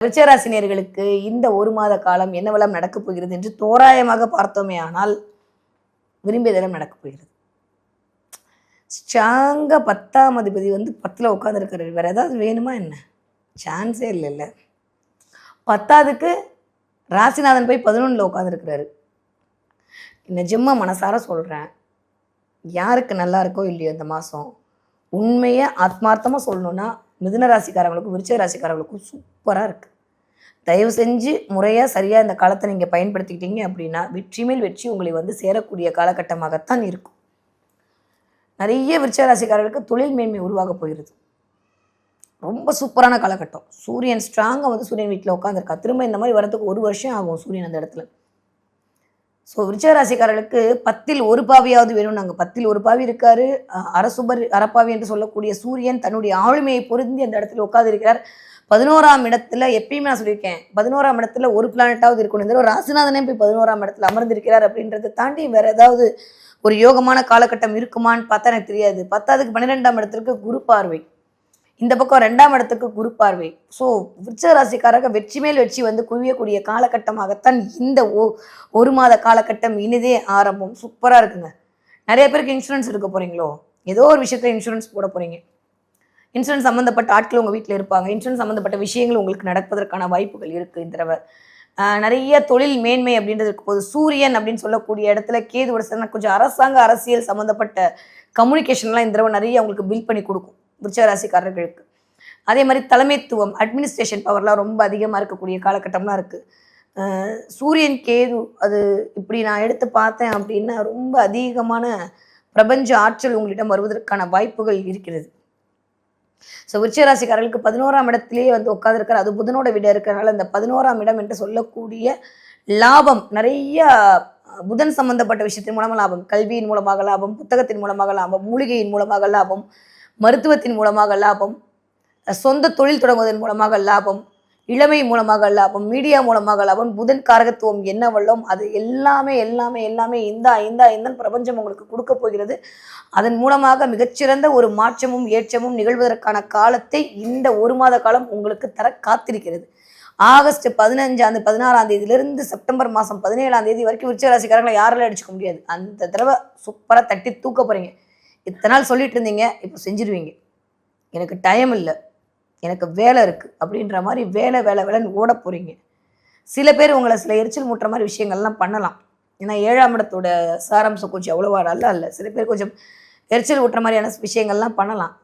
ரிச்சராசினியர்களுக்கு இந்த ஒரு மாத காலம் என்னவெல்லாம் நடக்கப் போகிறது என்று தோராயமாக பார்த்தோமே ஆனால் விரும்பியதெல்லாம் நடக்கப் போகிறது. ஸ்ட்ராங்காக பத்தாம் அதிபதி வந்து பத்தில் உட்காந்துருக்கிறார் வேறு ஏதாவது வேணுமா என்ன? சான்ஸே இல்லைல்ல. பத்தாவதுக்கு ராசிநாதன் போய் பதினொன்றில் உட்காந்துருக்கிறாரு நிஜமாக மனசார சொல்கிறேன் யாருக்கு நல்லா இருக்கோ இல்லையோ இந்த மாதம் உண்மையை ஆத்மார்த்தமாக சொல்லணுன்னா மிதுன ராசிக்காரங்களுக்கும் விருச்ச ராசிக்காரங்களுக்கும் சூப்பராக இருக்குது தயவு செஞ்சு முறையாக சரியாக இந்த காலத்தை நீங்கள் பயன்படுத்திக்கிட்டீங்க அப்படின்னா வெற்றி மேல் வெற்றி உங்களை வந்து சேரக்கூடிய காலகட்டமாகத்தான் இருக்கும். நிறைய விருச்சராசிக்காரர்களுக்கு தொழில் மேன்மை உருவாக போயிடுது ரொம்ப சூப்பரான காலகட்டம். சூரியன் ஸ்ட்ராங்காக வந்து சூரியன் வீட்டில் உட்காந்துருக்கா திரும்ப இந்த மாதிரி வரத்துக்கு ஒரு வருஷம் ஆகும் சூரியன் அந்த இடத்துல. ஸோ விருச்சராசிக்காரர்களுக்கு பத்தில் ஒரு பாவியாவது வேணும் நாங்கள் பத்தில் ஒரு பாவி இருக்காரு. அஹ் அரசுபர் அரப்பாவி என்று சொல்லக்கூடிய சூரியன் தன்னுடைய ஆளுமையை பொருந்தி அந்த இடத்துல உட்கார்ந்து இருக்கிறார் பதினோராம் இடத்துல எப்பயுமே நான் சொல்லியிருக்கேன் பதினோராம் இடத்துல ஒரு பிளானட்டாவது இருக்கணும். இந்த ராசிநாதனே போய் பதினோராம் இடத்துல அமர்ந்திருக்கிறார் அப்படின்றத தாண்டி வேற ஏதாவது ஒரு யோகமான காலகட்டம் இருக்குமான்னு பார்த்தா எனக்கு தெரியாது. பத்தாவதுக்கு பன்னிரெண்டாம் இடத்துக்கு குரு பார்வை. இந்த பக்கம் ரெண்டாம் இடத்துக்கு குரு பார்வை. ஸோ விருச்ச ராசிக்காரங்க வெற்றி மேல் வெற்றி வந்து குவியக்கூடிய காலகட்டமாகத்தான் இந்த ஓ ஒரு மாத காலகட்டம் இனிதே ஆரம்பம். சூப்பராக இருக்குங்க. நிறைய பேருக்கு இன்சூரன்ஸ் எடுக்க போறீங்களோ? ஏதோ ஒரு விஷயத்தில் இன்சூரன்ஸ் போட போகிறீங்க இன்சூரன்ஸ் சம்மந்தப்பட்ட ஆட்கள் உங்கள் வீட்டில் இருப்பாங்க. இன்சூரன்ஸ் சம்மந்தப்பட்ட விஷயங்கள் உங்களுக்கு நடப்பதற்கான வாய்ப்புகள் இருக்குது இந்த தடவை. நிறைய தொழில் மேன்மை அப்படின்றது இருக்கும் போது சூரியன் அப்படின்னு சொல்லக்கூடிய இடத்துல கேதுவோட சேர்ந்து கொஞ்சம் அரசாங்க அரசியல் சம்மந்தப்பட்ட கம்யூனிகேஷன்லாம் இந்த தடவை நிறைய அவங்களுக்கு பில் பண்ணி கொடுக்கும். விருச்சிக ராசிக்காரர்களுக்கு அதே மாதிரி தலைமைத்துவம் அட்மினிஸ்ட்ரேஷன் பவர்லாம் ரொம்ப அதிகமாக இருக்கக்கூடிய காலகட்டம்லாம் இருக்குது சூரியன் கேது அது இப்படி நான் எடுத்து பார்த்தேன் அப்படின்னா ரொம்ப அதிகமான பிரபஞ்ச ஆற்றல் உங்களிடம் வருவதற்கான வாய்ப்புகள் இருக்கிறது. ஸோ விருச்சிகராசிக்காரர்களுக்கு பதினோராம் இடத்திலேயே வந்து உட்காந்துருக்கார் அது புதனோட வீடு இருக்கிறனால இந்த பதினோராம் இடம் என்று சொல்லக்கூடிய லாபம் நிறைய புதன் சம்பந்தப்பட்ட விஷயத்தின் மூலமாக லாபம். கல்வியின் மூலமாக லாபம் புத்தகத்தின் மூலமாக லாபம் மூலிகையின் மூலமாக லாபம் மருத்துவத்தின் மூலமாக லாபம் சொந்த தொழில் தொடங்குவதன் மூலமாக லாபம். இளமை மூலமாக லாபம் மீடியா மூலமாக லாபம் புதன் காரகத்துவம் என்ன வல்லம் அது எல்லாமே எல்லாமே எல்லாமே இந்தா இந்தா இந்த பிரபஞ்சம் உங்களுக்கு கொடுக்க போகிறது. அதன் மூலமாக மிகச்சிறந்த ஒரு மாற்றமும் ஏற்றமும் நிகழ்வதற்கான காலத்தை இந்த ஒரு மாத காலம் உங்களுக்கு தர காத்திருக்கிறது. ஆகஸ்ட் பதினஞ்சாம் பதினாறாம் தேதியிலிருந்து செப்டம்பர் மாதம் பதினேழாம் தேதி வரைக்கும் உச்சராசிக்காரங்களை யாரால யாராலும் அடிச்சுக்க முடியாது. அந்த தடவை சூப்பராக தட்டி தூக்க போறீங்க. இத்தனை நாள் சொல்லிட்டு இருந்தீங்க இப்போ செஞ்சிருவீங்க. எனக்கு டைம் இல்லை. எனக்கு வேலை இருக்குது அப்படின்ற மாதிரி வேலை வேலை வேலைன்னு ஓட போகிறீங்க சில பேர் உங்களை சில எரிச்சல் மூட்டுற மாதிரி விஷயங்கள்லாம் பண்ணலாம். ஏன்னா ஏழாம் இடத்தோட சாராம்சம் கொஞ்சம் அவ்வளோவா நல்லா இல்லை. சில பேர் கொஞ்சம் எரிச்சல் ஊட்டுற மாதிரியான விஷயங்கள்லாம் பண்ணலாம்.